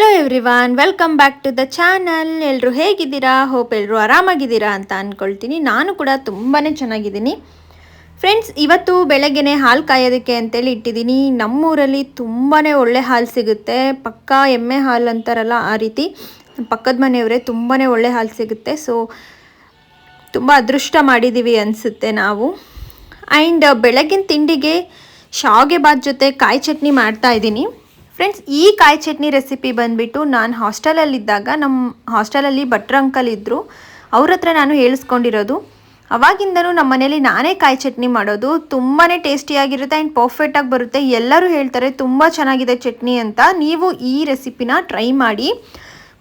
Hello everyone welcome back to the channel ಎಲ್ಲರೂ ಹೇಗಿದ್ದೀರಾ? Hope ಎಲ್ಲರೂ ಆರಾಮಾಗಿದ್ದೀರಾ ಅಂತ ಅಂದ್ಕೊಳ್ತೀನಿ ನಾನು ಕೂಡ ತುಂಬಾ ಚೆನ್ನಾಗಿದ್ದೀನಿ. ಫ್ರೆಂಡ್ಸ್ ಇವತ್ತು ಬೆಳಗ್ಗೆನೆ ಹಾಲು ಕಾಯೋದಕ್ಕೆ ಅಂತೇಳಿ ಇಟ್ಟಿದ್ದೀನಿ. ನಮ್ಮೂರಲ್ಲಿ ತುಂಬಾ ಒಳ್ಳೆ ಹಾಲು ಸಿಗುತ್ತೆ. ಪಕ್ಕ ಎಮ್ಮೆ ಹಾಲು ಅಂತಾರಲ್ಲ ಆ ರೀತಿ. ಪಕ್ಕದ ಮನೆಯವರೇ ತುಂಬಾ ಒಳ್ಳೆ ಹಾಲು ಸಿಗುತ್ತೆ. ಸೊ ತುಂಬ ಅದೃಷ್ಟ ಮಾಡಿದ್ದೀವಿ ಅನಿಸುತ್ತೆ ನಾವು. ಆ್ಯಂಡ್ ಬೆಳಗಿನ ತಿಂಡಿಗೆ ಶಾವಿಗೆ ಬಾತ್ ಜೊತೆ ಕಾಯಿ ಚಟ್ನಿ ಮಾಡ್ತಾ ಇದ್ದೀನಿ. ಫ್ರೆಂಡ್ಸ್ ಈ ಕಾಯಿ ಚಟ್ನಿ ರೆಸಿಪಿ ಬಂದುಬಿಟ್ಟು ನಾನು ಹಾಸ್ಟೆಲಲ್ಲಿದ್ದಾಗ ನಮ್ಮ ಹಾಸ್ಟೆಲಲ್ಲಿ ಭಟ್ರ ಅಂಕಲ್ ಇದ್ದರು ಅವ್ರ ಹತ್ರ ನಾನು ಹೇಳಿಸ್ಕೊಂಡಿರೋದು, ಅವಾಗಿಂದನೂ ನಮ್ಮ ಮನೇಲಿ ನಾನೇ ಕಾಯಿ ಚಟ್ನಿ ಮಾಡೋದು ತುಂಬಾ ಟೇಸ್ಟಿಯಾಗಿರುತ್ತೆ ಆ್ಯಂಡ್ ಪರ್ಫೆಕ್ಟಾಗಿ ಬರುತ್ತೆ. ಎಲ್ಲರೂ ಹೇಳ್ತಾರೆ ತುಂಬ ಚೆನ್ನಾಗಿದೆ ಚಟ್ನಿ ಅಂತ. ನೀವು ಈ ರೆಸಿಪಿನ ಟ್ರೈ ಮಾಡಿ,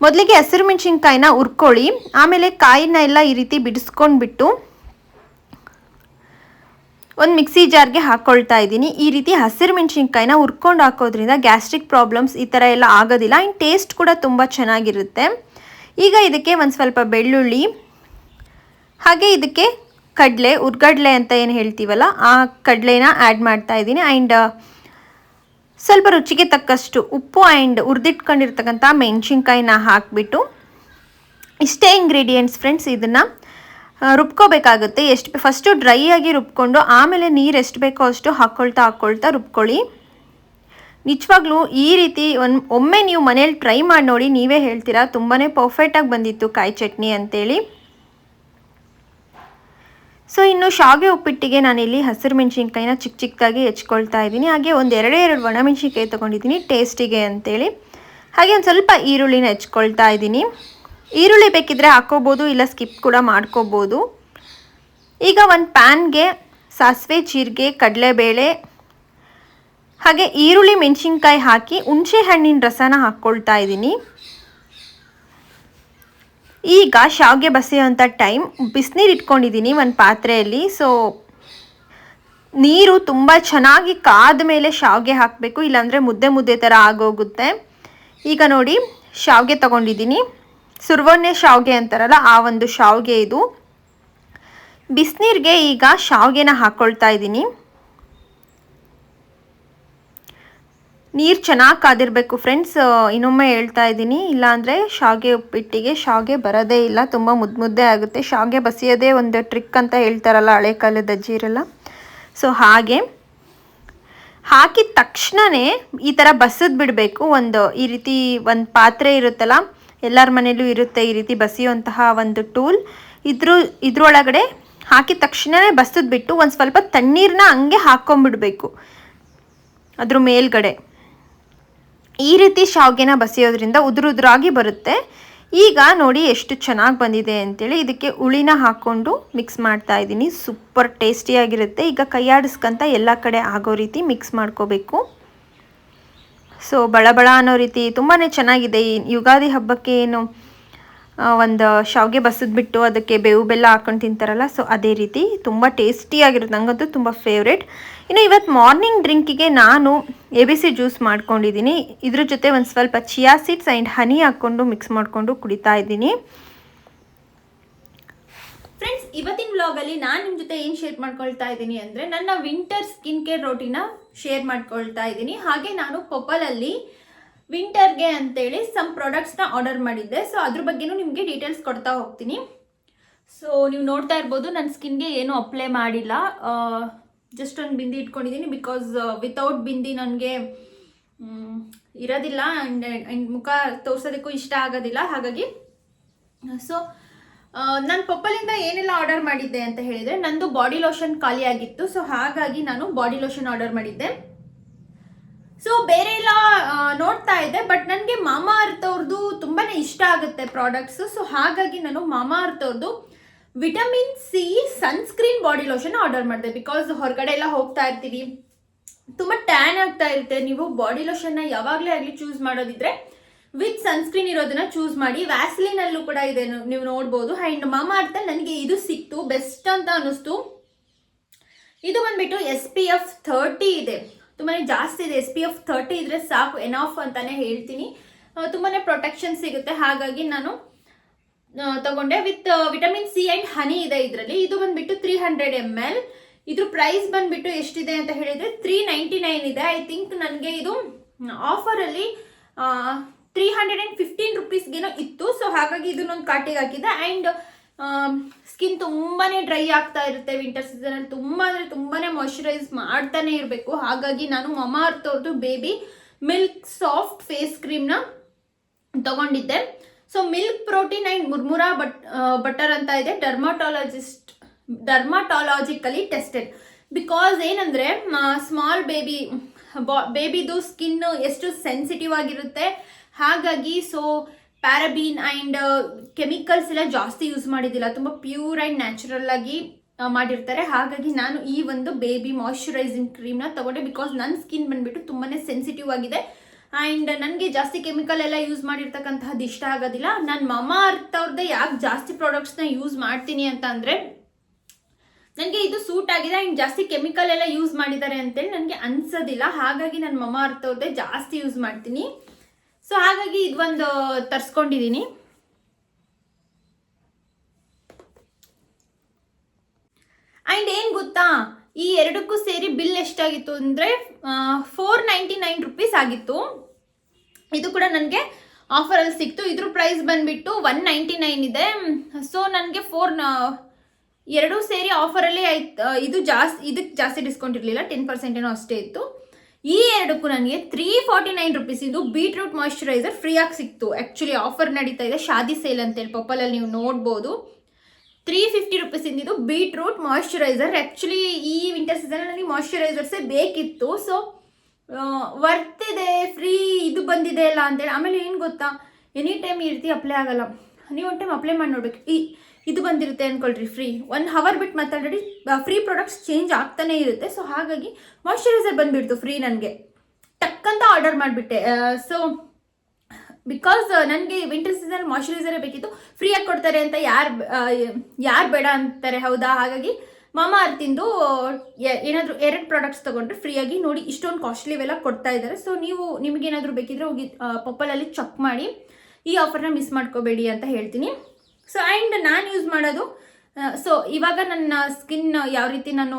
ಮೊದಲಿಗೆ ಹಸಿರು ಮೆಣಸಿನ್ಕಾಯಿನ ಹುರ್ಕೊಳ್ಳಿ, ಆಮೇಲೆ ಕಾಯಿನ ಎಲ್ಲ ಈ ರೀತಿ ಬಿಡಿಸ್ಕೊಂಡ್ಬಿಟ್ಟು ಒಂದು ಮಿಕ್ಸಿ ಜಾರ್ಗೆ ಹಾಕ್ಕೊಳ್ತಾ ಇದ್ದೀನಿ. ಈ ರೀತಿ ಹಸಿರು ಮೆಣಸಿನ್ಕಾಯಿನ ಹುರ್ಕೊಂಡು ಹಾಕೋದ್ರಿಂದ ಗ್ಯಾಸ್ಟ್ರಿಕ್ ಪ್ರಾಬ್ಲಮ್ಸ್ ಈ ಥರ ಎಲ್ಲ ಆಗೋದಿಲ್ಲ. ಆ್ಯಂಡ್ ಟೇಸ್ಟ್ ಕೂಡ ತುಂಬ ಚೆನ್ನಾಗಿರುತ್ತೆ. ಈಗ ಇದಕ್ಕೆ ಒಂದು ಸ್ವಲ್ಪ ಬೆಳ್ಳುಳ್ಳಿ, ಹಾಗೆ ಇದಕ್ಕೆ ಕಡಲೆ, ಉರ್ಗಡ್ಲೆ ಅಂತ ಏನು ಹೇಳ್ತೀವಲ್ಲ, ಆ ಕಡಲೆನ ಆ್ಯಡ್ ಮಾಡ್ತಾ ಇದ್ದೀನಿ. ಆ್ಯಂಡ್ ಸ್ವಲ್ಪ ರುಚಿಗೆ ತಕ್ಕಷ್ಟು ಉಪ್ಪು ಆ್ಯಂಡ್ ಹುರಿದಿಟ್ಕೊಂಡಿರ್ತಕ್ಕಂಥ ಮೆಣಸಿನ್ಕಾಯಿನ ಹಾಕಿಬಿಟ್ಟು ಇಷ್ಟೇ ಇಂಗ್ರೀಡಿಯೆಂಟ್ಸ್ ಫ್ರೆಂಡ್ಸ್ ಇದನ್ನು ರುಬ್ಕೋಬೇಕಾಗುತ್ತೆ. ಎಷ್ಟು ಫಸ್ಟು ಡ್ರೈ ಆಗಿ ರುಬ್ಕೊಂಡು ಆಮೇಲೆ ನೀರು ಎಷ್ಟು ಬೇಕೋ ಅಷ್ಟು ಹಾಕ್ಕೊಳ್ತಾ ಹಾಕ್ಕೊಳ್ತಾ ರುಬ್ಕೊಳ್ಳಿ. ನಿಜವಾಗ್ಲೂ ಈ ರೀತಿ ಒಂದು, ಒಮ್ಮೆ ನೀವು ಮನೇಲಿ ಟ್ರೈ ಮಾಡಿ ನೋಡಿ, ನೀವೇ ಹೇಳ್ತೀರಾ ತುಂಬಾ ಪರ್ಫೆಕ್ಟಾಗಿ ಬಂದಿತ್ತು ಕಾಯಿ ಚಟ್ನಿ ಅಂತೇಳಿ. ಸೊ ಇನ್ನು ಶಾವಿಗೆ ಉಪ್ಪಿಟ್ಟಿಗೆ ನಾನಿಲ್ಲಿ ಹಸಿರು ಮೆಣಸಿನ್ಕಾಯಿನ ಚಿಕ್ಕ ಚಿಕ್ಕದಾಗಿ ಹೆಚ್ಕೊಳ್ತಾ ಇದ್ದೀನಿ. ಹಾಗೆ ಒಂದು ಎರಡೇ ಎರಡು ಒಣಮೆಣಸಿನ್ಕಾಯಿ ತೊಗೊಂಡಿದ್ದೀನಿ, ಟೇಸ್ಟಿಗೆ ಅಂತೇಳಿ. ಹಾಗೆ ಒಂದು ಸ್ವಲ್ಪ ಈರುಳ್ಳಿನ ಹೆಚ್ಕೊಳ್ತಾ ಇದ್ದೀನಿ. ಈರುಳ್ಳಿ ಬೇಕಿದ್ರೆ ಹಾಕ್ಕೋಬೋದು ಇಲ್ಲ ಸ್ಕಿಪ್ ಕೂಡ ಮಾಡ್ಕೋಬೋದು. ಈಗ ಒಂದು ಪ್ಯಾನ್ಗೆ ಸಾಸಿವೆ, ಜೀರಿಗೆ, ಕಡಲೆಬೇಳೆ, ಹಾಗೆ ಈರುಳ್ಳಿ, ಮೆಣಸಿನ್ಕಾಯಿ ಹಾಕಿ ಹುಣಸೆಹಣ್ಣಿನ ರಸನ ಹಾಕ್ಕೊಳ್ತಾ ಇದ್ದೀನಿ. ಈಗ ಶಾವಿಗೆ ಬಸಿಯೋಂಥ ಟೈಮ್ ಬಿಸಿನೀರು ಇಟ್ಕೊಂಡಿದ್ದೀನಿ ಒಂದು ಪಾತ್ರೆಯಲ್ಲಿ. ಸೊ ನೀರು ತುಂಬ ಚೆನ್ನಾಗಿ ಕಾದ ಮೇಲೆ ಶಾವಿಗೆ ಹಾಕಬೇಕು, ಇಲ್ಲಾಂದರೆ ಮುದ್ದೆ ಮುದ್ದೆ ಥರ ಆಗೋಗುತ್ತೆ. ಈಗ ನೋಡಿ, ಶಾವಿಗೆ ತಗೊಂಡಿದ್ದೀನಿ. ಸುರ್ವಣ್ಣೆ ಶಾವಿಗೆ ಅಂತಾರಲ್ಲ, ಆ ಒಂದು ಶಾವಿಗೆ ಇದು. ಬಿಸಿನೀರಿಗೆ ಈಗ ಶಾವಿಗೆನ ಹಾಕ್ಕೊಳ್ತಾ ಇದ್ದೀನಿ. ನೀರು ಚೆನ್ನಾಗಿ ಕಾದಿರಬೇಕು ಫ್ರೆಂಡ್ಸ್ ಇನ್ನೊಮ್ಮೆ ಹೇಳ್ತಾ ಇದ್ದೀನಿ. ಇಲ್ಲಾಂದರೆ ಶಾವಿಗೆ ಉಪ್ಪಿಟ್ಟಿಗೆ ಶಾವಿಗೆ ಬರೋದೇ ಇಲ್ಲ, ತುಂಬ ಮುದ್ದು ಮುದ್ದೆ ಆಗುತ್ತೆ. ಶಾವಿಗೆ ಬಸಿಯೋದೇ ಒಂದು ಟ್ರಿಕ್ ಅಂತ ಹೇಳ್ತಾರಲ್ಲ ಹಳೆ ಕಾಲದ ಅಜ್ಜಿರೆಲ್ಲ ಸೊ ಹಾಗೆ. ಹಾಕಿದ ತಕ್ಷಣವೇ ಈ ಥರ ಬಸದ್ ಬಿಡಬೇಕು, ಒಂದು ಈ ರೀತಿ ಒಂದು ಪಾತ್ರೆ ಇರುತ್ತಲ್ಲ ಎಲ್ಲರ ಮನೆಯಲ್ಲೂ ಇರುತ್ತೆ ಈ ರೀತಿ ಬಸಿಯುವಂತಹ ಒಂದು ಟೂಲ್. ಇದ್ರ, ಇದ್ರೊಳಗಡೆ ಹಾಕಿದ ತಕ್ಷಣವೇ ಬಸಿದ್ಬಿಟ್ಟು ಒಂದು ಸ್ವಲ್ಪ ತಣ್ಣೀರನ್ನ ಹಂಗೆ ಹಾಕ್ಕೊಂಬಿಡ್ಬೇಕು ಅದ್ರ ಮೇಲ್ಗಡೆ. ಈ ರೀತಿ ಶಾವ್ಗೆನ ಬಸಿಯೋದ್ರಿಂದ ಉದುರುದ್ರಾಗಿ ಬರುತ್ತೆ. ಈಗ ನೋಡಿ ಎಷ್ಟು ಚೆನ್ನಾಗಿ ಬಂದಿದೆ ಅಂತೇಳಿ ಇದಕ್ಕೆ ಹುಳಿನ ಹಾಕ್ಕೊಂಡು ಮಿಕ್ಸ್ ಮಾಡ್ತಾ ಇದ್ದೀನಿ. ಸೂಪರ್ ಟೇಸ್ಟಿಯಾಗಿರುತ್ತೆ. ಈಗ ಕೈಯಾಡಿಸ್ಕಂತ ಎಲ್ಲ ಕಡೆ ಆಗೋ ರೀತಿ ಮಿಕ್ಸ್ ಮಾಡ್ಕೋಬೇಕು. ಸೊ ಬಳಬಳ ಅನ್ನೋ ರೀತಿ ತುಂಬಾ ಚೆನ್ನಾಗಿದೆ. ಈ ಯುಗಾದಿ ಹಬ್ಬಕ್ಕೆ ಏನು ಒಂದು ಶಾವಿಗೆ ಬಸಿದ್ಬಿಟ್ಟು ಅದಕ್ಕೆ ಬೇವು ಬೆಲ್ಲ ಹಾಕೊಂಡು ತಿಂತಾರಲ್ಲ, ಸೊ ಅದೇ ರೀತಿ ತುಂಬ ಟೇಸ್ಟಿಯಾಗಿರುತ್ತೆ ನಂಗಂತೂ ತುಂಬ ಫೇವ್ರೇಟ್. ಇನ್ನು ಇವತ್ತು ಮಾರ್ನಿಂಗ್ ಡ್ರಿಂಕಿಗೆ ನಾನು ಎ ಬಿ ಸಿ ಜ್ಯೂಸ್ ಮಾಡ್ಕೊಂಡಿದ್ದೀನಿ. ಇದ್ರ ಜೊತೆ ಒಂದು ಸ್ವಲ್ಪ ಚಿಯಾ ಸೀಡ್ಸ್ ಆ್ಯಂಡ್ ಹನಿ ಹಾಕ್ಕೊಂಡು ಮಿಕ್ಸ್ ಮಾಡಿಕೊಂಡು ಕುಡಿತಾ ಇದ್ದೀನಿ. ಫ್ರೆಂಡ್ಸ್ ಇವತ್ತಿನ ವ್ಲಾಗಲ್ಲಿ ನಾನು ನಿಮ್ಮ ಜೊತೆ ಏನು ಶೇರ್ ಮಾಡ್ಕೊಳ್ತಾ ಇದ್ದೀನಿ ಅಂದರೆ ನನ್ನ ವಿಂಟರ್ ಸ್ಕಿನ್ ಕೇರ್ ರೋಟಿನ ಶೇರ್ ಮಾಡ್ಕೊಳ್ತಾ ಇದ್ದೀನಿ. ಹಾಗೆ ನಾನು ಪೊಪಲಲ್ಲಿ ವಿಂಟರ್ಗೆ ಅಂತೇಳಿ ಸಮ್ ಪ್ರಾಡಕ್ಟ್ಸ್ನ ಆರ್ಡರ್ ಮಾಡಿದ್ದೆ. ಸೊ ಅದ್ರ ಬಗ್ಗೆನೂ ನಿಮಗೆ ಡೀಟೇಲ್ಸ್ ಕೊಡ್ತಾ ಹೋಗ್ತೀನಿ. ಸೊ ನೀವು ನೋಡ್ತಾ ಇರ್ಬೋದು ನನ್ನ ಸ್ಕಿನ್ಗೆ ಏನೂ ಅಪ್ಲೈ ಮಾಡಿಲ್ಲ. ಜಸ್ಟ್ ಒಂದು ಬಿಂದಿ ಇಟ್ಕೊಂಡಿದ್ದೀನಿ ಬಿಕಾಸ್ ವಿತೌಟ್ ಬಿಂದಿ ನನಗೆ ಇರೋದಿಲ್ಲ. ಆ್ಯಂಡ್ ಮುಖ ತೋರ್ಸೋದಕ್ಕೂ ಇಷ್ಟ ಆಗೋದಿಲ್ಲ. ಹಾಗಾಗಿ ಸೊ ನಾನು ಪಪ್ಪಲಿಂದ ಏನೆಲ್ಲ ಆರ್ಡರ್ ಮಾಡಿದ್ದೆ ಅಂತ ಹೇಳಿದರೆ, ನಂದು ಬಾಡಿ ಲೋಷನ್ ಖಾಲಿ ಆಗಿತ್ತು, ಸೊ ಹಾಗಾಗಿ ನಾನು ಬಾಡಿ ಲೋಷನ್ ಆರ್ಡರ್ ಮಾಡಿದ್ದೆ. ಸೊ ಬೇರೆ ಎಲ್ಲ ನೋಡ್ತಾ ಇದ್ದೆ, ಬಟ್ ನನಗೆ ಮಾಮಾ ಅರ್ಥವ್ರದ್ದು ತುಂಬಾ ಇಷ್ಟ ಆಗುತ್ತೆ ಪ್ರಾಡಕ್ಟ್ಸ್, ಸೊ ಹಾಗಾಗಿ ನಾನು ಮಾಮಾ ಅರ್ಥವ್ರದ್ದು vitamin C sunscreen body lotion order ಮಾಡಿದೆ. ಬಿಕಾಸ್ ಹೊರಗಡೆ ಎಲ್ಲ ಹೋಗ್ತಾ ಇರ್ತೀವಿ, ತುಂಬ ಟ್ಯಾನ್ ಆಗ್ತಾ ಇರುತ್ತೆ, ನೀವು ಬಾಡಿ ಲೋಷನ್ನ ಯಾವಾಗಲೇ ಆಗಲಿ ಚೂಸ್ ಮಾಡೋದಿದ್ರೆ ವಿತ್ ಸನ್ಸ್ಕ್ರೀನ್ ಇರೋದನ್ನ ಚೂಸ್ ಮಾಡಿ ವ್ಯಾಸ್ಲಿನ್ ಅಲ್ಲೂ ಕೂಡ ಇದೆ ನೀವು- ನೋಡ್ಬೋದು. ಆ್ಯಂಡ್ ಮಾಮಾ ಅರ್ಥಲ್ಲಿ ನನಗೆ ಇದು ಸಿಕ್ತು ಬೆಸ್ಟ್ ಅಂತ ಅನ್ನಿಸ್ತು. ಇದು ಬಂದ್ಬಿಟ್ಟು ಎಸ್ ಪಿ ಎಫ್ ಥರ್ಟಿ ಇದೆ. ತುಂಬಾ ಜಾಸ್ತಿ ಇದೆ. ಎಸ್ ಪಿ ಎಫ್ ಥರ್ಟಿ ಇದ್ರೆ ಸಾಕು ಎನಾಫ್ ಅಂತಾನೆ ಹೇಳ್ತೀನಿ. ತುಂಬಾ ಪ್ರೊಟೆಕ್ಷನ್ ಸಿಗುತ್ತೆ. ಹಾಗಾಗಿ ನಾನು ತಗೊಂಡೆ. With vitamin C and honey ಇದೆ ಇದರಲ್ಲಿ. ಇದು ಬಂದ್ಬಿಟ್ಟು ತ್ರೀ ಹಂಡ್ರೆಡ್ ಎಂ ಎಲ್ ಇದ್ರ ಪ್ರೈಸ್ ಬಂದ್ಬಿಟ್ಟು ಎಷ್ಟಿದೆ ಅಂತ ಹೇಳಿದ್ರೆ ತ್ರೀ ನೈಂಟಿ ನೈನ್ ಇದೆ. ಐ ಥಿಂಕ್ ನನಗೆ ಇದು ಆಫರಲ್ಲಿ ತ್ರೀ ಹಂಡ್ರೆಡ್ ಆ್ಯಂಡ್ ಫಿಫ್ಟೀನ್ ರುಪೀಸ್ಗೇನೋ ಇತ್ತು. ಸೊ ಹಾಗಾಗಿ ಇದನ್ನೊಂದು ಕಾಟಿಗೆ ಹಾಕಿದ್ದೆ. ಆ್ಯಂಡ್ ಸ್ಕಿನ್ ತುಂಬಾ ಡ್ರೈ ಆಗ್ತಾ ಇರುತ್ತೆ ವಿಂಟರ್ ಸೀಸನಲ್ಲಿ ತುಂಬ ಅಂದರೆ ತುಂಬಾ ಮಾಯ್ಶ್ಚರೈಸ್ ಮಾಡ್ತಾನೆ ಇರಬೇಕು. ಹಾಗಾಗಿ ನಾನು ಮಮಾ ಅರ್ಥವ್ರದ್ದು ಬೇಬಿ ಮಿಲ್ಕ್ ಸಾಫ್ಟ್ ಫೇಸ್ ಕ್ರೀಮ್ನ ತಗೊಂಡಿದ್ದೆ. So milk protein and murumuru but butter ಅಂತ ಇದೆ. ಡರ್ಮಾಟಾಲಜಿಸ್ಟ್ ಡರ್ಮಾಟಾಲಜಿಕಲಿ ಟೆಸ್ಟೆಡ್ ಬಿಕಾಸ್ ಏನಂದರೆ ಸ್ಮಾಲ್ ಬೇಬಿ ಬಾ ಬೇಬಿದು ಸ್ಕಿನ್ ಎಷ್ಟು ಸೆನ್ಸಿಟಿವ್ ಆಗಿರುತ್ತೆ ಹಾಗಾಗಿ ಸೊ ಪ್ಯಾರಬೀನ್ ಆ್ಯಂಡ್ ಕೆಮಿಕಲ್ಸ್ ಎಲ್ಲ ಜಾಸ್ತಿ ಯೂಸ್ ಮಾಡಿದ್ದಿಲ್ಲ. ತುಂಬ ಪ್ಯೂರ್ ಆ್ಯಂಡ್ ನ್ಯಾಚುರಲ್ ಆಗಿ ಮಾಡಿರ್ತಾರೆ. ಹಾಗಾಗಿ ನಾನು ಈ ಒಂದು ಬೇಬಿ ಮಾಯಶ್ಚರೈಸಿಂಗ್ ಕ್ರೀಮ್ನ ತಗೊಂಡೆ ಬಿಕಾಸ್ ನನ್ನ ಸ್ಕಿನ್ ಬಂದ್ಬಿಟ್ಟು ತುಂಬಾ ಸೆನ್ಸಿಟಿವ್ ಆಗಿದೆ. ಆ್ಯಂಡ್ ನನಗೆ ಜಾಸ್ತಿ ಕೆಮಿಕಲ್ ಎಲ್ಲ ಯೂಸ್ ಮಾಡಿರ್ತಕ್ಕಂತಹದ್ದು ಇಷ್ಟ ಆಗೋದಿಲ್ಲ. ನಾನು ಮಮ ಅರ್ಥ ಅವ್ರದ್ದೇ ಯಾಕೆ ಜಾಸ್ತಿ ಪ್ರಾಡಕ್ಟ್ಸ್ನ ಯೂಸ್ ಮಾಡ್ತೀನಿ ಅಂತ ಅಂದರೆ, ನನಗೆ ಇದು ಸೂಟ್ ಆಗಿದೆ ಆ್ಯಂಡ್ ಜಾಸ್ತಿ ಕೆಮಿಕಲ್ ಎಲ್ಲ ಯೂಸ್ ಮಾಡಿದ್ದಾರೆ ಅಂತೇಳಿ ನನಗೆ ಅನ್ಸೋದಿಲ್ಲ. ಹಾಗಾಗಿ ನಾನು ಮಮ ಅರ್ಥ ಅವ್ರದ್ದೇ ಜಾಸ್ತಿ ಯೂಸ್ ಮಾಡ್ತೀನಿ. ಸೊ ಹಾಗಾಗಿ ಇದೊಂದು ತರಿಸ್ಕೊಂಡಿದ್ದೀನಿ ಆ್ಯಂಡ್ ಏನು ಗೊತ್ತಾ? ಈ ಎರಡಕ್ಕೂ ಸೇರಿ ಬಿಲ್ ಎಷ್ಟಾಗಿತ್ತು ಅಂದರೆ ಫೋರ್ ನೈಂಟಿ ನೈನ್ ರುಪೀಸ್ ಆಗಿತ್ತು. ಇದು ಕೂಡ ನನಗೆ ಆಫರಲ್ಲಿ ಸಿಕ್ತು. ಇದ್ರ ಪ್ರೈಸ್ ಬಂದ್ಬಿಟ್ಟು ಒನ್ ನೈಂಟಿ ನೈನ್ ಇದೆ. ಸೊ ನನಗೆ ಫೋರ್ ಎರಡೂ ಸೇರಿ ಆಫರಲ್ಲಿ ಆಯ್ತು ಇದು ಜಾಸ್ತಿ ಇದಕ್ಕೆ ಜಾಸ್ತಿ ಡಿಸ್ಕೌಂಟ್ ಇರಲಿಲ್ಲ. ಟೆನ್ ಪರ್ಸೆಂಟ್ ಏನೋ ಅಷ್ಟೇ ಇತ್ತು. ಈ ಎರಡಕ್ಕೂ ನನಗೆ ತ್ರೀ ಫಾರ್ಟಿ ನೈನ್ ರುಪೀಸ್ ಇದು ಬೀಟ್ರೂಟ್ ಮಾಯ್ಶ್ಚರೈಸರ್ ಫ್ರೀಯಾಗಿ ಸಿಕ್ತು. ಆ್ಯಕ್ಚುಲಿ ಆಫರ್ ನಡೀತಾ ಇದೆ. ಶಾದಿ ಸೇಲ್ ಅಂತೇಳಿ ಪಪ್ಪಲಲ್ಲಿ ನೀವು ನೋಡ್ಬೋದು. ತ್ರೀ ಫಿಫ್ಟಿ ರುಪೀಸ್ ಇದ್ದಿದ್ದು ಬೀಟ್ರೂಟ್ ಮಾಯಿಶ್ಚರೈಸರ್ ಆ್ಯಕ್ಚುಲಿ ಈ ವಿಂಟರ್ ಸೀಸನಲ್ಲಿ ಮಾಯ್ಶ್ಚರೈಸರ್ಸೇ ಬೇಕಿತ್ತು. ಸೊ ವರ್ತಿದೆ ಇದೆ ಫ್ರೀ ಇದು ಬಂದಿದೆ ಅಲ್ಲ ಅಂತೇಳಿ. ಆಮೇಲೆ ಏನು ಗೊತ್ತಾ? ಎನಿ ಟೈಮ್ ಈ ರೀತಿ ಅಪ್ಲೈ ಆಗಲ್ಲ. ನೀವು ಒಂದು ಟೈಮ್ ಅಪ್ಲೈ ಮಾಡಿ ನೋಡ್ಬೇಕು. ಈ, ಇದು ಬಂದಿರುತ್ತೆ ಅಂದ್ಕೊಳ್ರಿ ಫ್ರೀ ಒನ್ ಹವರ್ ಬಿಟ್ಟು ಮತ್ತೆ ಫ್ರೀ ಪ್ರಾಡಕ್ಟ್ಸ್ ಚೇಂಜ್ ಆಗ್ತಾನೆ ಇರುತ್ತೆ. ಸೊ ಹಾಗಾಗಿ ಮಾಯ್ಶ್ಚರೈಸರ್ ಬಂದುಬಿಡ್ತು ಫ್ರೀ ನನಗೆ. ಟಕ್ಕಂತ ಆರ್ಡರ್ ಮಾಡಿಬಿಟ್ಟೆ. ಸೊ ಬಿಕಾಸ್ ನನಗೆ ವಿಂಟರ್ ಸೀಸನ್ ಮಾಯ್ಶ್ಚರೈಸರೇ ಬೇಕಿತ್ತು ಫ್ರೀಯಾಗಿ ಕೊಡ್ತಾರೆ ಅಂತ ಯಾರು ಯಾರು ಬೇಡ ಅಂತಾರೆ, ಹೌದಾ? ಹಾಗಾಗಿ ಮಾಮಾ ಅರ್ತಿಂದು ಏನಾದರೂ ಎರಡು ಪ್ರಾಡಕ್ಟ್ಸ್ ತೊಗೊಂಡ್ರೆ ಫ್ರೀಯಾಗಿ ನೋಡಿ, ಇಷ್ಟೊಂದು ಕಾಸ್ಟ್ಲಿ ಇವೆಲ್ಲ ಕೊಡ್ತಾ ಇದ್ದಾರೆ. ಸೊ ನೀವು ನಿಮಗೇನಾದರೂ ಬೇಕಿದ್ರೆ ಹೋಗಿ ಪಪ್ಪಲಲ್ಲಿ ಚೆಕ್ ಮಾಡಿ. ಈ ಆಫರ್ನ ಮಿಸ್ ಮಾಡ್ಕೋಬೇಡಿ ಅಂತ ಹೇಳ್ತೀನಿ. ಸೊ ಆ್ಯಂಡ್ ನಾನು ಯೂಸ್ ಮಾಡೋದು ಸೊ ಇವಾಗ ನನ್ನ ಸ್ಕಿನ್ ಯಾವ ರೀತಿ ನಾನು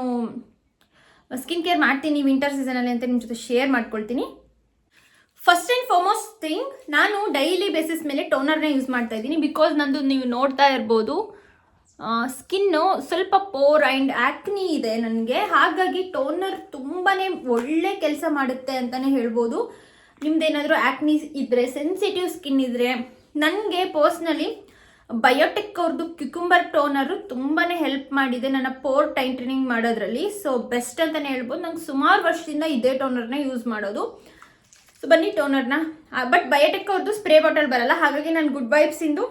ಸ್ಕಿನ್ ಕೇರ್ ಮಾಡ್ತೀನಿ ವಿಂಟರ್ ಸೀಸನಲ್ಲಿ ಅಂತ ನಿಮ್ಮ ಜೊತೆ ಶೇರ್ ಮಾಡ್ಕೊಳ್ತೀನಿ. ಫಸ್ಟ್ ಆ್ಯಂಡ್ ಫಾರ್ಮೋಸ್ಟ್ ಥಿಂಗ್ ನಾನು ಡೈಲಿ ಬೇಸಿಸ್ ಮೇಲೆ ಟೋನರ್ನ ಯೂಸ್ ಮಾಡ್ತಾ ಇದ್ದೀನಿ ಬಿಕಾಸ್ ನಂದು ನೀವು ನೋಡ್ತಾ ಇರ್ಬೋದು ಸ್ಕಿನ್ನು ಸ್ವಲ್ಪ ಪೋರ್ ಆ್ಯಂಡ್ ಆ್ಯಕ್ನಿ ಇದೆ ನನಗೆ. ಹಾಗಾಗಿ ಟೋನರ್ ತುಂಬಾ ಒಳ್ಳೆ ಕೆಲಸ ಮಾಡುತ್ತೆ ಅಂತಲೇ ಹೇಳ್ಬೋದು. ನಿಮ್ದೇನಾದರೂ ಆ್ಯಕ್ನಿ ಇದ್ದರೆ ಸೆನ್ಸಿಟಿವ್ ಸ್ಕಿನ್ ಇದ್ದರೆ ನನಗೆ ಪರ್ಸ್ನಲಿ ಬಯೋಟೆಕ್ ಅವ್ರದ್ದು ಕ್ಯುಕುಂಬರ್ ಟೋನರು ತುಂಬಾ ಹೆಲ್ಪ್ ಮಾಡಿದೆ ನನ್ನ ಪೋರ್ ಟೈಟನಿಂಗ್ ಮಾಡೋದ್ರಲ್ಲಿ. ಸೊ ಬೆಸ್ಟ್ ಅಂತಲೇ ಹೇಳ್ಬೋದು. ನಂಗೆ ಸುಮಾರು ವರ್ಷದಿಂದ ಇದೇ ಟೋನರ್ನ ಯೂಸ್ ಮಾಡೋದು. ಸೊ ಬನ್ನಿ ಟೋನರ್ನ ಬಟ್ ಬಯೋಟೆಕ್ ಅವ್ರದ್ದು ಸ್ಪ್ರೇ ಬಾಟಲ್ ಬರಲ್ಲ. ಹಾಗಾಗಿ ನಾನು ಗುಡ್ ವೈಬ್ಸಿಂದು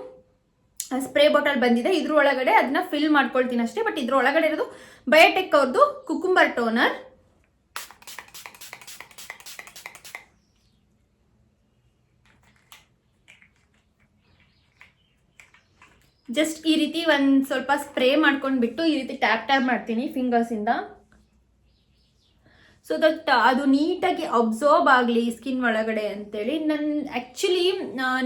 ಸ್ಪ್ರೇ ಬಾಟಲ್ ಬಂದಿದೆ. ಇದ್ರ ಒಳಗಡೆ ಅದನ್ನ ಫಿಲ್ ಮಾಡ್ಕೊಳ್ತೀನಿ ಅಷ್ಟೇ ಬಟ್ ಇದ್ರ ಒಳಗಡೆ ಇರೋದು ಬಯೋಟೆಕ್ ಅವ್ರದ್ದು ಕುಕುಂಬರ್ ಟೋನರ್ ಜಸ್ಟ್ ಈ ರೀತಿ ಒಂದು ಸ್ವಲ್ಪ ಸ್ಪ್ರೇ ಮಾಡ್ಕೊಂಡ್ಬಿಟ್ಟು ಈ ರೀತಿ ಟ್ಯಾಪ್ ಟ್ಯಾಪ್ ಮಾಡ್ತೀನಿ ಫಿಂಗರ್ಸಿಂದ ಸೊ ದಟ್ ಅದು ನೀಟಾಗಿ ಅಬ್ಸರ್ಬ್ ಆಗಲಿ ಸ್ಕಿನ್ ಒಳಗಡೆ ಅಂತೇಳಿ. ನನ್ನ ಆ್ಯಕ್ಚುಲಿ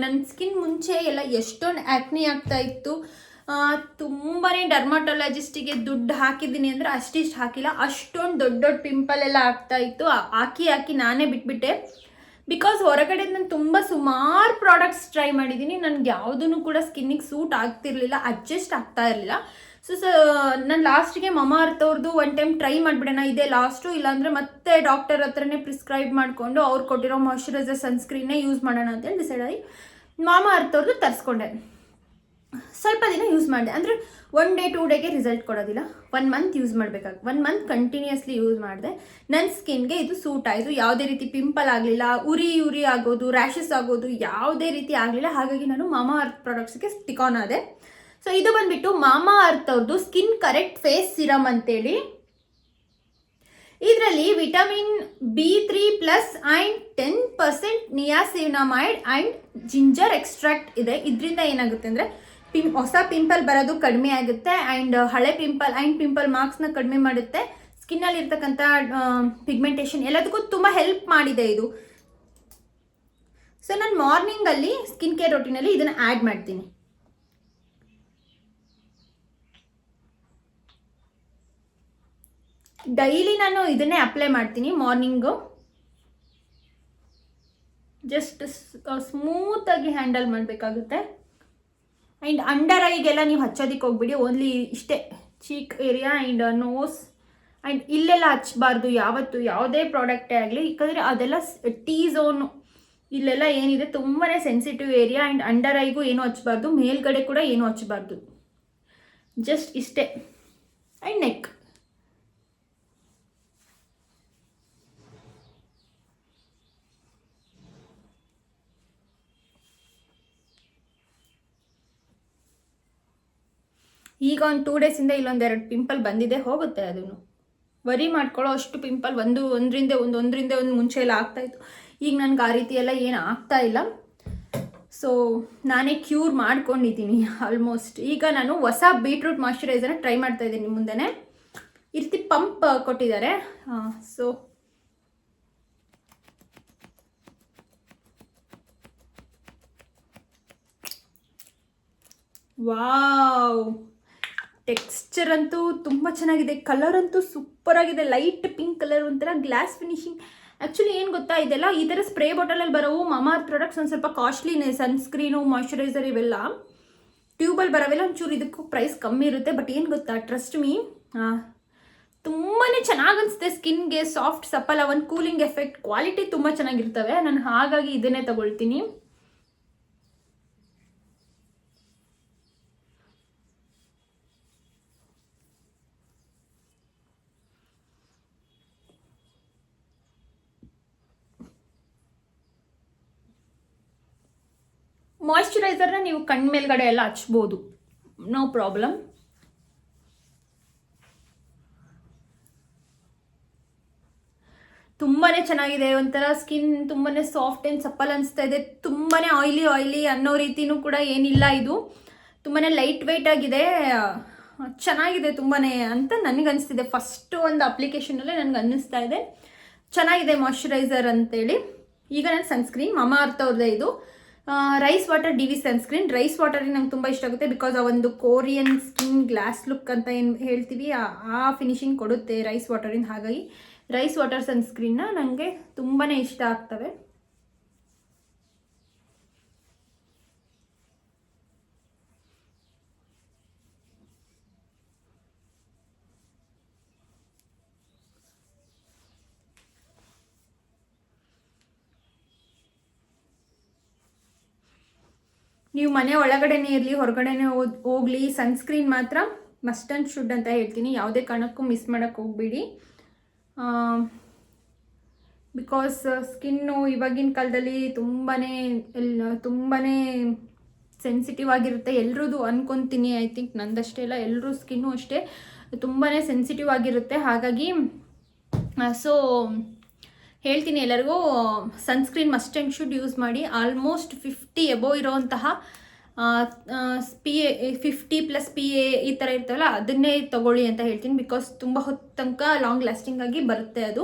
ನನ್ನ ಸ್ಕಿನ್ ಮುಂಚೆ ಎಲ್ಲ ಎಷ್ಟೊಂದು ಆ್ಯಕ್ನಿ ಆಗ್ತಾ ಇತ್ತು. ತುಂಬಾ ಡರ್ಮಾಟೊಲಜಿಸ್ಟಿಗೆ ದುಡ್ಡು ಹಾಕಿದ್ದೀನಿ ಅಂದರೆ ಅಷ್ಟಿಷ್ಟು ಹಾಕಿಲ್ಲ. ಅಷ್ಟೊಂದು ದೊಡ್ಡ ದೊಡ್ಡ ಪಿಂಪಲ್ ಎಲ್ಲ ಆಗ್ತಾ ಇತ್ತು. ಹಾಕಿ ಹಾಕಿ ನಾನೇ ಬಿಟ್ಬಿಟ್ಟೆ. ಬಿಕಾಸ್ ಹೊರಗಡೆ ನಾನು ತುಂಬ ಸುಮಾರು ಪ್ರಾಡಕ್ಟ್ಸ್ ಟ್ರೈ ಮಾಡಿದ್ದೀನಿ ನನಗೆ ಯಾವುದೂ ಕೂಡ ಸ್ಕಿನ್ನಿಗೆ ಸೂಟ್ ಆಗ್ತಿರ್ಲಿಲ್ಲ ಅಡ್ಜಸ್ಟ್ ಆಗ್ತಾ ಇರಲಿಲ್ಲ. ಸೊ ಸೊ ನಾನು ಲಾಸ್ಟಿಗೆ ಮಮ ಅರ್ಥವ್ರದ್ದು ಒನ್ ಟೈಮ್ ಟ್ರೈ ಮಾಡಿಬಿಡೋಣ, ಇದೇ ಲಾಸ್ಟು ಇಲ್ಲಾಂದರೆ ಮತ್ತೆ ಡಾಕ್ಟರ್ ಹತ್ರನೇ ಪ್ರಿಸ್ಕ್ರೈಬ್ ಮಾಡಿಕೊಂಡು ಅವ್ರು ಕೊಟ್ಟಿರೋ ಮಾಯ್ಶ್ಚರೈಸರ್ ಸನ್ಸ್ಕ್ರೀನೇ ಯೂಸ್ ಮಾಡೋಣ ಅಂತೇಳಿ ಡಿಸೈಡ್ ಆಗಿ ಮಾಮ ಅರ್ಥವ್ರದ್ದು ತರಿಸ್ಕೊಂಡೆ. ಸ್ವಲ್ಪ ದಿನ ಯೂಸ್ ಮಾಡಿದೆ. ಅಂದರೆ ಒನ್ ಡೇ ಟೂ ಡೇಗೆ ರಿಸಲ್ಟ್ ಕೊಡೋದಿಲ್ಲ. ಒನ್ ಮಂತ್ ಯೂಸ್ ಮಾಡಬೇಕಾಗ ಒನ್ ಮಂತ್ ಕಂಟಿನ್ಯೂಸ್ಲಿ ಯೂಸ್ ಮಾಡಿದೆ. ನನ್ನ ಸ್ಕಿನ್ಗೆ ಇದು ಸೂಟ್ ಆಯಿತು. ಯಾವುದೇ ರೀತಿ ಪಿಂಪಲ್ ಆಗಲಿಲ್ಲ, ಉರಿ ಉರಿ ಆಗೋದು ರ್ಯಾಷಸ್ ಆಗೋದು, ಯಾವುದೇ ರೀತಿ ಆಗಲಿಲ್ಲ. ಹಾಗಾಗಿ ನಾನು ಮಾಮಾ ಅರ್ತ್ ಪ್ರಾಡಕ್ಟ್ಸ್ಗೆ ಸ್ಟಿಕ್ ಆನ್ ಆದೆ. ಸೊ ಇದು ಬಂದ್ಬಿಟ್ಟು ಮಾಮಾ ಅರ್ತ್ ಅವ್ರದ್ದು ಸ್ಕಿನ್ ಕರೆಕ್ಟ್ ಫೇಸ್ ಸಿರಮ್ ಅಂತೇಳಿ. ಇದರಲ್ಲಿ vitamin B three plus and ten percent niacinamide and ginger extract ಇದೆ. ಇದರಿಂದ ಏನಾಗುತ್ತೆ ಅಂದರೆ ಪಿಂ, ಹೊಸ ಪಿಂಪಲ್ ಬರೋದು ಕಡಿಮೆ ಆಗುತ್ತೆ. ಆ್ಯಂಡ್ ಹಳೆ ಪಿಂಪಲ್ ಆ್ಯಂಡ್ ಪಿಂಪಲ್ ಮಾರ್ಕ್ಸ್ನ ಕಡಿಮೆ ಮಾಡುತ್ತೆ. ಸ್ಕಿನ್ನಲ್ಲಿ ಇರ್ತಕ್ಕಂಥ ಪಿಗ್ಮೆಂಟೇಷನ್ ಎಲ್ಲದಕ್ಕೂ ತುಂಬ ಹೆಲ್ಪ್ ಮಾಡಿದೆ ಇದು. ಸೊ ನಾನು ಮಾರ್ನಿಂಗಲ್ಲಿ ಸ್ಕಿನ್ ಕೇರ್ ರೊಟೀನಲ್ಲಿ ಇದನ್ನು ಆ್ಯಡ್ ಮಾಡ್ತೀನಿ. ಡೈಲಿ ನಾನು ಇದನ್ನೇ ಅಪ್ಲೈ ಮಾಡ್ತೀನಿ ಮಾರ್ನಿಂಗು ಜಸ್ಟ್ ಸ್ಮೂತಾಗಿ ಹ್ಯಾಂಡಲ್ ಮಾಡಬೇಕಾಗುತ್ತೆ. ಆ್ಯಂಡ್ ಅಂಡರ್ ಐಗೆಲ್ಲ ನೀವು ಹಚ್ಚೋದಕ್ಕೆ ಹೋಗ್ಬಿಡಿ, ಓನ್ಲಿ ಇಷ್ಟೇ. Cheek area and nose and ಇಲ್ಲೆಲ್ಲ ಹಚ್ಚಬಾರ್ದು ಯಾವತ್ತು ಯಾವುದೇ ಪ್ರಾಡಕ್ಟೇ ಆಗಲಿ. ಯಾಕಂದರೆ ಅದೆಲ್ಲ ಟೀ ಝೋನು ಇಲ್ಲೆಲ್ಲ ಏನಿದೆ ತುಂಬಾ ಸೆನ್ಸಿಟಿವ್ ಏರಿಯಾ ಆ್ಯಂಡ್ ಅಂಡರ್ ಐಗೂ ಏನು ಹಚ್ಚಬಾರ್ದು ಮೇಲ್ಗಡೆ ಕೂಡ ಏನು ಹಚ್ಚಬಾರ್ದು ಜಸ್ಟ್ ಇಷ್ಟೇ. ಆ್ಯಂಡ್ ನೆಕ್ ಈಗ ಒಂದು ಟೂ ಡೇಸಿಂದ ಇಲ್ಲೊಂದೆರಡು ಪಿಂಪಲ್ ಬಂದಿದೆ, ಹೋಗುತ್ತೆ ಅದನ್ನು ವರಿ ಮಾಡ್ಕೊಳ್ಳೋ ಅಷ್ಟು ಪಿಂಪಲ್ ಒಂದು ಒಂದರಿಂದ ಒಂದು ಒಂದರಿಂದ ಒಂದು ಮುಂಚೆ ಎಲ್ಲ ಆಗ್ತಾಯಿತ್ತು ಈಗ ನನಗೆ ಆ ರೀತಿ ಎಲ್ಲ ಏನು ಆಗ್ತಾ ಇಲ್ಲ. ಸೊ ನಾನೇ ಕ್ಯೂರ್ ಮಾಡ್ಕೊಂಡಿದ್ದೀನಿ ಆಲ್ಮೋಸ್ಟ್ ಈಗ ನಾನು ಹೊಸ ಬೀಟ್ರೂಟ್ ಮಾಯಶ್ಚರೈಸರ್ನ ಟ್ರೈ ಮಾಡ್ತಾ ಇದ್ದೀನಿ ಮುಂದೆನೇ. ಈ ಪಂಪ್ ಕೊಟ್ಟಿದ್ದಾರೆ. ಸೊ ವಾವ್ ಟೆಕ್ಸ್ಚರ್ ಅಂತೂ ತುಂಬ ಚೆನ್ನಾಗಿದೆ. ಕಲರ್ ಅಂತೂ ಸೂಪರ್ ಆಗಿದೆ. ಲೈಟ್ ಪಿಂಕ್ ಕಲರ್ ಒಂಥರ ಗ್ಲಾಸ್ ಫಿನಿಶಿಂಗ್ ಆ್ಯಕ್ಚುಲಿ ಏನು ಗೊತ್ತಾ? ಇದೆಲ್ಲ ಈ ಥರ ಸ್ಪ್ರೇ ಬಾಟಲಲ್ಲಿ ಬರೋವು ಮಮಾ ಪ್ರಾಡಕ್ಟ್ಸ್ ಒಂದು ಸ್ವಲ್ಪ ಕಾಸ್ಟ್ಲಿನೇ ಸನ್ಸ್ಕ್ರೀನು ಮಾಯ್ಶ್ಚರೈಸರ್ ಇವೆಲ್ಲ. ಟ್ಯೂಬಲ್ಲಿ ಬರೋವೆಲ್ಲ ಒಂಚೂರು ಇದಕ್ಕೂ ಪ್ರೈಸ್ ಕಮ್ಮಿ ಇರುತ್ತೆ. ಬಟ್ ಏನು ಗೊತ್ತಾ? ಟ್ರಸ್ಟ್ ಮೀ ತುಂಬಾ ಚೆನ್ನಾಗಿ ಅನಿಸುತ್ತೆ ಸ್ಕಿನ್ಗೆ ಸಾಫ್ಟ್ ಸಪ್ಪಲ ಒಂದು ಕೂಲಿಂಗ್ ಎಫೆಕ್ಟ್ ಕ್ವಾಲಿಟಿ ತುಂಬ ಚೆನ್ನಾಗಿರ್ತವೆ. ನಾನು ಹಾಗಾಗಿ ಇದನ್ನೇ ತಗೊಳ್ತೀನಿ. ಮಾಯ್ಶ್ಚರೈಸರ್ನ ನೀವು ಕಣ್ಣು ಮೇಲ್ಗಡೆ ಎಲ್ಲ ಹಚ್ಬೋದು. ನೋ ಪ್ರಾಬ್ಲಮ್ ತುಂಬಾ ಚೆನ್ನಾಗಿದೆ ಒಂಥರ ಸ್ಕಿನ್ ತುಂಬಾ ಸಾಫ್ಟ್ ಆ್ಯಂಡ್ ಸಪ್ಪಲ್ ಅನಿಸ್ತಾ ಇದೆ. ತುಂಬಾ ಆಯ್ಲಿ ಆಯ್ಲಿ ಅನ್ನೋ ರೀತಿನೂ ಕೂಡ ಏನಿಲ್ಲ ಇದು. ತುಂಬಾ ಲೈಟ್ ವೆಯ್ಟ್ ಆಗಿದೆ. ಚೆನ್ನಾಗಿದೆ ತುಂಬಾ ಅಂತ ನನಗೆ ಅನಿಸ್ತಿದೆ. ಫಸ್ಟು ಒಂದು ಅಪ್ಲಿಕೇಶನಲ್ಲೇ ನನಗೆ ಅನ್ನಿಸ್ತಾ ಇದೆ. ಚೆನ್ನಾಗಿದೆ ಮಾಯ್ಶ್ಚರೈಸರ್ ಅಂತೇಳಿ. ಈಗ ನಾನು ಸನ್ಸ್ಕ್ರೀನ್ ಮಮಾ ಅರ್ಥ ಅವ್ರದ್ದೇ ಇದು. Rice water dewy sunscreen rice water ನಂಗೆ ತುಂಬ ಇಷ್ಟ ಆಗುತ್ತೆ ಬಿಕಾಸ್ ಆ ಒಂದು ಕೋರಿಯನ್ ಸ್ಕಿನ್ ಗ್ಲಾಸ್ ಲುಕ್ ಅಂತ ಏನು ಹೇಳ್ತೀವಿ, ಆ ಫಿನಿಶಿಂಗ್ ಕೊಡುತ್ತೆ ರೈಸ್ ವಾಟರಿಂದ ಹಾಗಾಗಿ ರೈಸ್ ವಾಟರ್ ಸನ್ಸ್ಕ್ರೀನ್ನ ನನಗೆ ತುಂಬಾ ಇಷ್ಟ ಆಗ್ತವೆ. ನೀವು ಮನೆ ಒಳಗಡೆನೇ ಇರಲಿ, ಹೊರಗಡೆನೇ ಹೋಗ್ಲಿ ಸನ್ಸ್ಕ್ರೀನ್ ಮಾತ್ರ ಮಸ್ಟ್ ಅಂಡ್ ಶುಡ್ ಅಂತ ಹೇಳ್ತೀನಿ. ಯಾವುದೇ ಕಾರಣಕ್ಕೂ ಮಿಸ್ ಮಾಡೋಕ್ಕೆ ಹೋಗಬೇಡಿ. ಬಿಕಾಸ್ ಸ್ಕಿನ್ನು ಇವಾಗಿನ ಕಾಲದಲ್ಲಿ ತುಂಬಾ ಎಲ್ ತುಂಬಾ ಸೆನ್ಸಿಟಿವ್ ಆಗಿರುತ್ತೆ. ಎಲ್ರದ್ದು ಅನ್ಕೊತೀನಿ ಐ ಥಿಂಕ್ ನಂದಷ್ಟೇ ಇಲ್ಲ. ಎಲ್ಲರೂ ಸ್ಕಿನ್ನು ಅಷ್ಟೇ ತುಂಬಾ ಸೆನ್ಸಿಟಿವ್ ಆಗಿರುತ್ತೆ. ಹಾಗಾಗಿ ಸೊ ಹೇಳ್ತೀನಿ ಎಲ್ಲರಿಗೂ sunscreen must and should use ಮಾಡಿ almost fifty above ಇರೋವಂತಹ P A fifty plus P A ಈ ಥರ ಇರ್ತವಲ್ಲ, ಅದನ್ನೇ ತಗೊಳ್ಳಿ ಅಂತ ಹೇಳ್ತೀನಿ ಬಿಕಾಸ್ ತುಂಬ ಹೊತ್ತು ತನಕ ಲಾಂಗ್ ಲಾಸ್ಟಿಂಗ್ ಆಗಿ ಬರುತ್ತೆ ಅದು.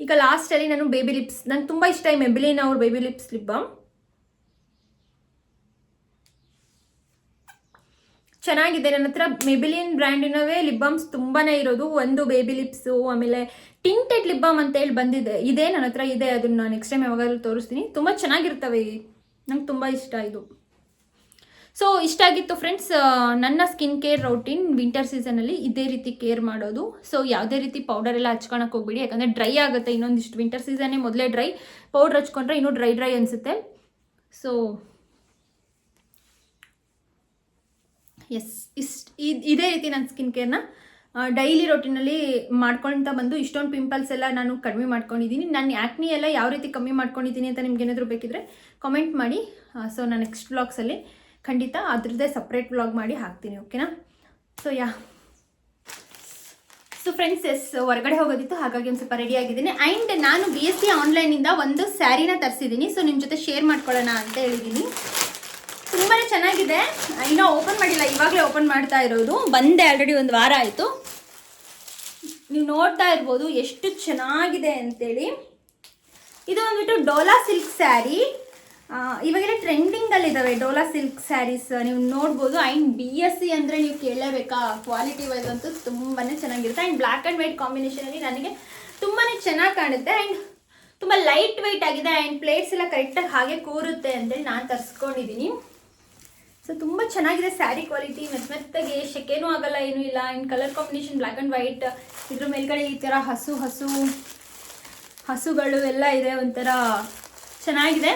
ಈಗ ಲಾಸ್ಟಲ್ಲಿ ನಾನು ಬೇಬಿ ಲಿಪ್ಸ್ ನಂಗೆ ತುಂಬ ಇಷ್ಟ ಈ ಮೆಬಿಲಿನ್ ಅವ್ರ ಬೇಬಿ ಲಿಪ್ಸ್ ಲಿಪ್ ಬಾಮ್ ಚೆನ್ನಾಗಿದೆ. ನನ್ನ ಹತ್ರ ಮೆಬಿಲಿನ್ ಬ್ರ್ಯಾಂಡಿನವೇ ಲಿಪ್ ಬಾಮ್ಸ್ ತುಂಬಾ ಇರೋದು. ಒಂದು ಬೇಬಿ ಲಿಪ್ಸು ಆಮೇಲೆ ಟಿಂಟೆಡ್ ಲಿಪ್ ಬಾಮ್ ಅಂತ ಹೇಳಿ ಬಂದಿದೆ. ಇದೆ, ನನ್ನ ಹತ್ರ ಇದೆ. ಅದನ್ನು ನೆಕ್ಸ್ಟ್ ಟೈಮ್ ಯಾವಾಗಲೂ ತೋರಿಸ್ತೀನಿ. ತುಂಬ ಚೆನ್ನಾಗಿರ್ತವೆ ನಂಗೆ ತುಂಬ ಇಷ್ಟ ಇದು. ಸೊ ಇಷ್ಟ ಆಗಿತ್ತು ಫ್ರೆಂಡ್ಸ್ ನನ್ನ ಸ್ಕಿನ್ ಕೇರ್ ರೌಟೀನ್ ವಿಂಟರ್ ಸೀಸನಲ್ಲಿ ಇದೇ ರೀತಿ ಕೇರ್ ಮಾಡೋದು. ಸೊ ಯಾವುದೇ ರೀತಿ ಪೌಡರ್ ಎಲ್ಲ ಹಚ್ಕೊಳಕ್ಕೆ ಹೋಗ್ಬಿಡಿ. ಯಾಕಂದರೆ ಡ್ರೈ ಆಗುತ್ತೆ. ಇನ್ನೊಂದಿಷ್ಟು ವಿಂಟರ್ ಸೀಸನ್ನೇ ಮೊದಲೇ ಡ್ರೈ ಪೌಡ್ರ್ ಹಚ್ಕೊಂಡ್ರೆ ಇನ್ನೂ ಡ್ರೈ ಡ್ರೈ ಅನಿಸುತ್ತೆ. ಸೊ ಎಸ್ ಇಷ್ಟು, ಇದೇ ರೀತಿ ನನ್ನ ಸ್ಕಿನ್ ಕೇರ್ನ ಡೈಲಿ ರೊಟೀನಲ್ಲಿ ಮಾಡ್ಕೊಳ್ತಾ ಬಂದು ಇಷ್ಟೊಂದು ಪಿಂಪಲ್ಸ್ ಎಲ್ಲ ನಾನು ಕಡಿಮೆ ಮಾಡ್ಕೊಂಡಿದ್ದೀನಿ ನಾನು ಆ್ಯಕ್ನಿ ಎಲ್ಲ ಯಾವ ರೀತಿ ಕಮ್ಮಿ ಮಾಡ್ಕೊಂಡಿದ್ದೀನಿ ಅಂತ ನಿಮ್ಗೆ ಏನಾದರೂ ಬೇಕಿದ್ರೆ ಕಮೆಂಟ್ ಮಾಡಿ. ಸೊ ನಾನು ನೆಕ್ಸ್ಟ್ ವ್ಲಾಗ್ಸಲ್ಲಿ ಖಂಡಿತ ಅದ್ರದ್ದೇ ಸಪ್ರೇಟ್ ವ್ಲಾಗ್ ಮಾಡಿ ಹಾಕ್ತೀನಿ ಓಕೆನಾ so yeah so friends yes ಹೊರಗಡೆ ಹೋಗೋದಿತ್ತು, ಹಾಗಾಗಿ ಒಂದು ಸ್ವಲ್ಪ ರೆಡಿ ಆಗಿದ್ದೀನಿ. ಆ್ಯಂಡ್ ನಾನು ಬಿ ಎಸ್ ಸಿ ಆನ್ಲೈನಿಂದ ಒಂದು ಸ್ಯಾರಿನ ತರಿಸಿದ್ದೀನಿ. ಸೊ ನಿಮ್ಮ ಜೊತೆ ಶೇರ್ ಮಾಡ್ಕೊಳ್ಳೋಣ ಅಂತ ಹೇಳಿದ್ದೀನಿ. ತುಂಬಾ ಚೆನ್ನಾಗಿದೆ. ಇನ್ನೂ ಓಪನ್ ಮಾಡಿಲ್ಲ, ಇವಾಗಲೇ ಓಪನ್ ಮಾಡ್ತಾ ಇರೋದು. ಬಂದೆ ಆಲ್ರೆಡಿ ಒಂದು ವಾರ ಆಯಿತು. ನೀವು ನೋಡ್ತಾ ಇರ್ಬೋದು ಎಷ್ಟು ಚೆನ್ನಾಗಿದೆ ಅಂತೇಳಿ. ಇದು ಬಂದ್ಬಿಟ್ಟು ಡೋಲಾ ಸಿಲ್ಕ್ ಸ್ಯಾರಿ ಇವಾಗೆಲ್ಲ ಟ್ರೆಂಡಿಂಗಲ್ಲಿದ್ದಾವೆ ಡೋಲಾ ಸಿಲ್ಕ್ ಸ್ಯಾರೀಸ್ ನೀವು ನೋಡ್ಬೋದು ಆ್ಯಂಡ್ ಬಿ ಎಸ್ ಸಿ ಅಂದರೆ ನೀವು ಕೇಳಲೇಬೇಕಾ? ಕ್ವಾಲಿಟಿ ವೈಸ್ ಅಂತೂ ತುಂಬಾ ಚೆನ್ನಾಗಿರುತ್ತೆ. ಆ್ಯಂಡ್ ಬ್ಲ್ಯಾಕ್ ಆ್ಯಂಡ್ ವೈಟ್ ಕಾಂಬಿನೇಷನಲ್ಲಿ ನನಗೆ ತುಂಬಾ ಚೆನ್ನಾಗಿ ಕಾಣುತ್ತೆ. ಆ್ಯಂಡ್ ತುಂಬ ಲೈಟ್ ವೆಯ್ಟ್ ಆಗಿದೆ. ಆ್ಯಂಡ್ ಪ್ಲೇಟ್ಸ್ ಎಲ್ಲ ಕರೆಕ್ಟಾಗಿ ಹಾಗೆ ಕೂರುತ್ತೆ ಅಂತೇಳಿ ನಾನು ತರಿಸ್ಕೊಂಡಿದ್ದೀನಿ ಸೊ ತುಂಬ ಚೆನ್ನಾಗಿದೆ ಸ್ಯಾರಿ ಕ್ವಾಲಿಟಿ ಮೆತ್ತ ಮೆತ್ತಗೆ, ಶೆಕೆನೂ ಆಗಲ್ಲ, ಏನೂ ಇಲ್ಲ. In colour combination black and white ಇದ್ರ ಮೇಲ್ಗಡೆ ಈ ಥರ ಹಸು ಹಸು, ಹಸುಗಳು ಎಲ್ಲ ಇದೆ, ಒಂಥರ ಚೆನ್ನಾಗಿದೆ.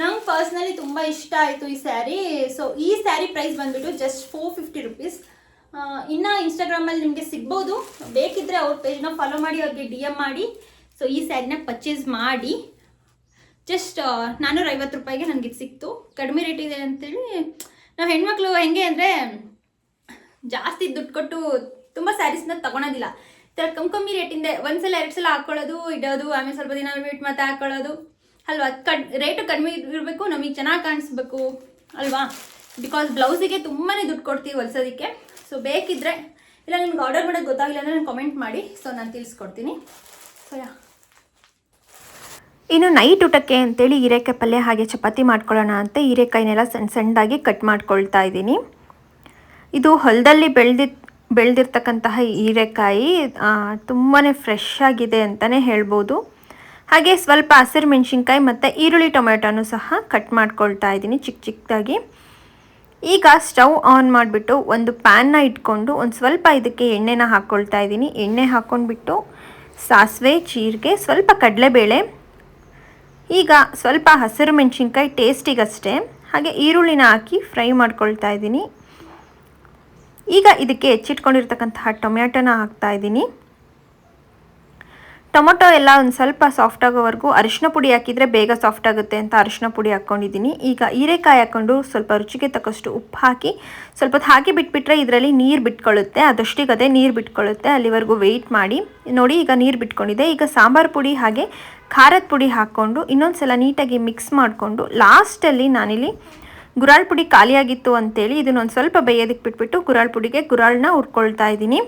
ನಂಗೆ ಪರ್ಸ್ನಲಿ ತುಂಬ ಇಷ್ಟ ಆಯಿತು ಈ ಸ್ಯಾರಿ ಸೊ ಈ ಸ್ಯಾರಿ ಪ್ರೈಸ್ ಬಂದುಬಿಟ್ಟು ಜಸ್ಟ್ ಫೋರ್ ಫಿಫ್ಟಿ ರುಪೀಸ್ ಇನ್ನು ಇನ್ಸ್ಟಾಗ್ರಾಮಲ್ಲಿ ನಿಮಗೆ ಸಿಗ್ಬೋದು. ಬೇಕಿದ್ದರೆ ಅವ್ರ ಪೇಜ್ನ ಫಾಲೋ ಮಾಡಿ, ಅವ್ರಿಗೆ ಡಿ ಎಂ ಮಾಡಿ. ಸೊ ಈ ಸ್ಯಾರಿನ ಪರ್ಚೇಸ್ ಮಾಡಿ. ಜಸ್ಟ್ ನಾನ್ನೂರ ಐವತ್ತು ರೂಪಾಯಿಗೆ ನನಗೆ ಇದು ಸಿಕ್ತು. ಕಡಿಮೆ ರೇಟ್ ಇದೆ ಅಂತೇಳಿ ನಾವು ಹೆಣ್ಮಕ್ಳು ಹೆಂಗೆ ಅಂದರೆ ಜಾಸ್ತಿ ದುಡ್ಡು ಕೊಟ್ಟು ತುಂಬ ಸ್ಯಾರೀಸ್ನ ತಗೊಳೋದಿಲ್ಲ. ಈ ಥರ ಕಮ್ಮಿ ಕಮ್ಮಿ ರೇಟಿಂದ ಒಂದ್ಸಲ ಎರಡು ಸಲ ಹಾಕ್ಕೊಳ್ಳೋದು ಇಡೋದು, ಆಮೇಲೆ ಸ್ವಲ್ಪ ದಿನ ಬಿಟ್ಟು ಮತ್ತೆ ಹಾಕ್ಕೊಳ್ಳೋದು ಅಲ್ವಾ? ಕಡ್ ರೇಟು ಕಡಿಮೆ ಇರಬೇಕು, ನಮಗೆ ಚೆನ್ನಾಗಿ ಕಾಣಿಸ್ಬೇಕು. ಅಲ್ವಾ? ಬಿಕಾಸ್ ಬ್ಲೌಸಿಗೆ ತುಂಬಾ ದುಡ್ಡು ಕೊಡ್ತೀವಿ ಹೊಲ್ಸೋದಕ್ಕೆ. ಸೊ ಬೇಕಿದ್ದರೆ ಇಲ್ಲ ನಿಮ್ಗೆ ಆರ್ಡರ್ ಮಾಡೋದು ಗೊತ್ತಾಗಿಲ್ಲ ಅಂದರೆ ನಾನು ಕಮೆಂಟ್ ಮಾಡಿ. ಸೊ ನಾನು ತಿಳಿಸ್ಕೊಡ್ತೀನಿ. ಸೊ ಯಾ ಇನ್ನು ನೈಟ್ ಊಟಕ್ಕೆ ಅಂತೇಳಿ ಹೀರೆಕಾಯಿ ಪಲ್ಯ ಹಾಗೆ ಚಪಾತಿ ಮಾಡ್ಕೊಳ್ಳೋಣ ಅಂತ ಹೀರೆಕಾಯಿನೆಲ್ಲ ಸಣ್ಣ ಸಣ್ಣದಾಗಿ ಕಟ್ ಮಾಡ್ಕೊಳ್ತಾ ಇದ್ದೀನಿ. ಇದು ಹೊಲದಲ್ಲಿ ಬೆಳೆದಿ ಬೆಳೆದಿರ್ತಕ್ಕಂತಹ ಹೀರೆಕಾಯಿ ತುಂಬಾ ಫ್ರೆಶ್ ಆಗಿದೆ ಅಂತಲೇ ಹೇಳ್ಬೋದು. ಹಾಗೆ ಸ್ವಲ್ಪ ಹಸಿರು ಮೆಣಸಿನ್ಕಾಯಿ ಮತ್ತು ಈರುಳ್ಳಿ ಟೊಮೆಟೊನೂ ಸಹ ಕಟ್ ಮಾಡ್ಕೊಳ್ತಾ ಇದ್ದೀನಿ ಚಿಕ್ಕ ಚಿಕ್ಕದಾಗಿ ಈಗ ಸ್ಟವ್ ಆನ್ ಮಾಡಿಬಿಟ್ಟು ಒಂದು ಪ್ಯಾನ್ನ ಇಟ್ಕೊಂಡು ಒಂದು ಸ್ವಲ್ಪ ಇದಕ್ಕೆ ಎಣ್ಣೆನ ಹಾಕ್ಕೊಳ್ತಾ ಇದ್ದೀನಿ. ಎಣ್ಣೆ ಹಾಕ್ಕೊಂಡ್ಬಿಟ್ಟು ಸಾಸಿವೆ, ಜೀರಿಗೆ, ಸ್ವಲ್ಪ ಕಡಲೆಬೇಳೆ ಈಗ ಸ್ವಲ್ಪ ಹಸಿರು ಮೆಣಸಿನ್ಕಾಯಿ ಟೇಸ್ಟಿಗಷ್ಟೇ. ಹಾಗೆ ಈರುಳ್ಳಿನ ಹಾಕಿ ಫ್ರೈ ಮಾಡ್ಕೊಳ್ತಾ ಇದ್ದೀನಿ. ಈಗ ಇದಕ್ಕೆ ಹೆಚ್ಚಿಟ್ಕೊಂಡಿರ್ತಕ್ಕಂತಹ ಟೊಮ್ಯಾಟೊನ ಹಾಕ್ತಾ ಇದ್ದೀನಿ. ಟೊಮೊಟೊ ಎಲ್ಲ ಒಂದು ಸ್ವಲ್ಪ ಸಾಫ್ಟ್ ಆಗೋವರೆಗೂ ಅರಿಶಿನ ಪುಡಿ ಹಾಕಿದರೆ ಬೇಗ ಸಾಫ್ಟ್ ಆಗುತ್ತೆ ಅಂತ ಅರಿಶಿನ ಪುಡಿ ಹಾಕ್ಕೊಂಡಿದ್ದೀನಿ. ಈಗ ಹೀರೆಕಾಯಿ ಹಾಕ್ಕೊಂಡು ಸ್ವಲ್ಪ ರುಚಿಗೆ ತಕ್ಕಷ್ಟು ಉಪ್ಪು ಹಾಕಿ ಸ್ವಲ್ಪ ಹಾಕಿ ಬಿಟ್ಬಿಟ್ರೆ ಇದರಲ್ಲಿ ನೀರು ಬಿಟ್ಕೊಳ್ಳುತ್ತೆ ಅದಷ್ಟಿಗೆ ಅದೇ ನೀರು ಬಿಟ್ಕೊಳ್ಳುತ್ತೆ ಅಲ್ಲಿವರೆಗೂ ವೆಯ್ಟ್ ಮಾಡಿ. ನೋಡಿ ಈಗ ನೀರು ಬಿಟ್ಕೊಂಡಿದೆ. ಈಗ ಸಾಂಬಾರು ಪುಡಿ ಹಾಗೆ ಖಾರದ ಪುಡಿ ಹಾಕ್ಕೊಂಡು ಇನ್ನೊಂದು ಸಲ ನೀಟಾಗಿ ಮಿಕ್ಸ್ ಮಾಡಿಕೊಂಡು ಲಾಸ್ಟಲ್ಲಿ ನಾನಿಲ್ಲಿ ಗುರಾಳ್ ಪುಡಿ ಖಾಲಿಯಾಗಿತ್ತು ಅಂತೇಳಿ ಇದನ್ನೊಂದು ಸ್ವಲ್ಪ ಬೇಯೋದಕ್ಕೆ ಬಿಟ್ಬಿಟ್ಟು ಗುರಾಳ್ ಪುಡಿಗೆ ಗುರಾಳನ್ನ ಹುರ್ಕೊಳ್ತಾ ಇದ್ದೀನಿ.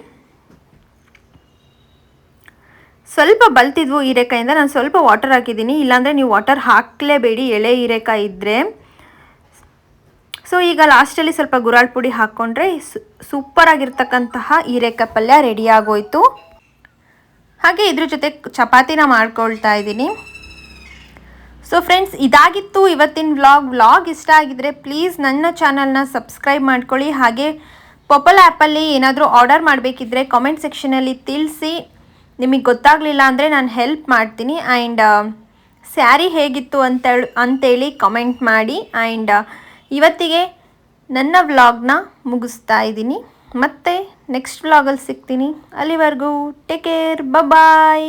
ಸ್ವಲ್ಪ ಬಲ್ತಿದ್ವು ಹೀರೆಕಾಯಿಂದ, ನಾನು ಸ್ವಲ್ಪ ವಾಟರ್ ಹಾಕಿದ್ದೀನಿ. ಇಲ್ಲಾಂದರೆ ನೀವು ವಾಟರ್ ಹಾಕಲೇಬೇಡಿ ಎಳೆ ಹೀರೆಕಾಯಿ ಇದ್ದರೆ ಸೊ ಈಗ ಲಾಸ್ಟಲ್ಲಿ ಸ್ವಲ್ಪ ಗುರಾಳ್ ಪುಡಿ ಹಾಕ್ಕೊಂಡ್ರೆ ಸೂಪರಾಗಿರ್ತಕ್ಕಂತಹ ಹೀರೆಕಾಯಿ ಪಲ್ಯ ರೆಡಿ ಆಗೋಯ್ತು. ಹಾಗೆ ಇದ್ರ ಜೊತೆ ಚಪಾತಿನ ಮಾಡ್ಕೊಳ್ತಾ ಇದ್ದೀನಿ. ಸೊ ಫ್ರೆಂಡ್ಸ್ ಇದಾಗಿತ್ತು ಇವತ್ತಿನ ವ್ಲಾಗ್ ವ್ಲಾಗ್ ಇಷ್ಟ ಆಗಿದ್ರೆ ಪ್ಲೀಸ್ ನನ್ನ ಚಾನಲ್ನ ಸಬ್ಸ್ಕ್ರೈಬ್ ಮಾಡ್ಕೊಳ್ಳಿ. ಹಾಗೆ ಪೊಪಲ್ ಆ್ಯಪಲ್ಲಿ ಏನಾದರೂ ಆರ್ಡರ್ ಮಾಡಬೇಕಿದ್ರೆ ಕಾಮೆಂಟ್ ಸೆಕ್ಷನಲ್ಲಿ ತಿಳಿಸಿ. ನಿಮಗೆ ಗೊತ್ತಾಗಲಿಲ್ಲ ಅಂದರೆ ನಾನು ಹೆಲ್ಪ್ ಮಾಡ್ತೀನಿ. ಆ್ಯಂಡ್ ಸ್ಯಾರಿ ಹೇಗಿತ್ತು ಅಂತೇಳಿ ಅಂತೇಳಿ ಕಮೆಂಟ್ ಮಾಡಿ. ಆ್ಯಂಡ್ ಇವತ್ತಿಗೆ ನನ್ನ ವ್ಲಾಗ್ನ ಮುಗಿಸ್ತಾ ಇದ್ದೀನಿ. ಮತ್ತೆ ನೆಕ್ಸ್ಟ್ ವ್ಲಾಗಲ್ಲಿ ಸಿಗ್ತೀನಿ. ಅಲ್ಲಿವರೆಗೂ ಟೇಕ್ ಕೇರ್ ಬಾಯ್